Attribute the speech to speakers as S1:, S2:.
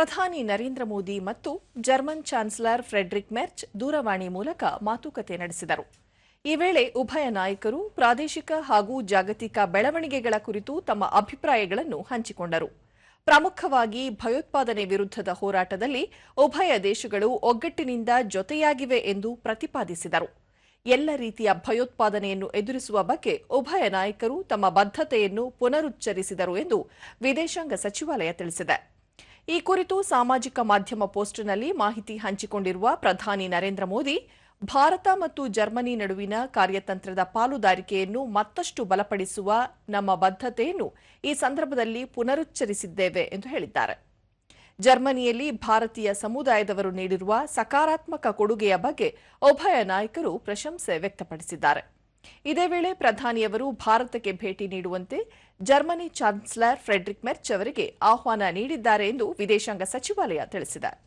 S1: ಪ್ರಧಾನಿ ನರೇಂದ್ರ ಮೋದಿ ಮತ್ತು German chancellor Friedrich ಮೆರ್ಚ್ ದೂರವಾಣಿ ಮೂಲಕ ಮಾತುಕತೆ ನಡೆಸಿದರು. ಈ ವೇಳೆ ಉಭಯ ನಾಯಕರು ಪ್ರಾದೇಶಿಕ ಹಾಗೂ ಜಾಗತಿಕ ಬೆಳವಣಿಗೆಗಳ ಕುರಿತು ತಮ್ಮ ಅಭಿಪ್ರಾಯಗಳನ್ನು ಹಂಚಿಕೊಂಡರು. ಪ್ರಮುಖವಾಗಿ ಭಯೋತ್ಪಾದನೆ ವಿರುದ್ಧದ ಹೋರಾಟದಲ್ಲಿ ಉಭಯ ದೇಶಗಳು ಒಗ್ಗಟ್ಟಿನಿಂದ ಜೊತೆಯಾಗಿವೆ ಎಂದು ಪ್ರತಿಪಾದಿಸಿದರು. ಎಲ್ಲ ರೀತಿಯ ಭಯೋತ್ಪಾದನೆಯನ್ನು ಎದುರಿಸುವ ಬಗ್ಗೆ ಉಭಯ ನಾಯಕರು ತಮ್ಮ ಬದ್ಧತೆಯನ್ನು ಪುನರುಚ್ಚರಿಸಿದರು ಎಂದು ವಿದೇಶಾಂಗ ಸಚಿವಾಲಯ ತಿಳಿಸಿದೆ. ಈ ಕುರಿತು ಸಾಮಾಜಿಕ ಮಾಧ್ಯಮ ಪೋಸ್ಟ್ನಲ್ಲಿ ಮಾಹಿತಿ ಹಂಚಿಕೊಂಡಿರುವ ಪ್ರಧಾನಿ ನರೇಂದ್ರ ಮೋದಿ, ಭಾರತ ಮತ್ತು ಜರ್ಮನಿ ನಡುವಿನ ಕಾರ್ಯತಂತ್ರದ ಪಾಲುದಾರಿಕೆಯನ್ನು ಮತ್ತಷ್ಟು ಬಲಪಡಿಸುವ ನಮ್ಮ ಬದ್ಧತೆಯನ್ನು ಈ ಸಂದರ್ಭದಲ್ಲಿ ಪುನರುಚ್ಚರಿಸಿದ್ದೇವೆ ಎಂದು ಹೇಳಿದ್ದಾರೆ. ಜರ್ಮನಿಯಲ್ಲಿ ಭಾರತೀಯ ಸಮುದಾಯದವರು ನೀಡಿರುವ ಸಕಾರಾತ್ಮಕ ಕೊಡುಗೆಯ ಬಗ್ಗೆ ಉಭಯ ನಾಯಕರು ಪ್ರಶಂಸೆ ವ್ಯಕ್ತಪಡಿಸಿದ್ದಾರೆ. ಇದೇ ವೇಳೆ ಪ್ರಧಾನಿಯವರು ಭಾರತಕ್ಕೆ ಭೇಟಿ ನೀಡುವಂತೆ ಜರ್ಮನಿ ಚಾನ್ಸಲರ್ ಫ್ರೆಡ್ರಿಕ್ ಮೆರ್ಚ್ ಅವರಿಗೆ ಆಹ್ವಾನ ನೀಡಿದ್ದಾರೆ ಎಂದು ವಿದೇಶಾಂಗ ಸಚಿವಾಲಯ ತಿಳಿಸಿದೆ.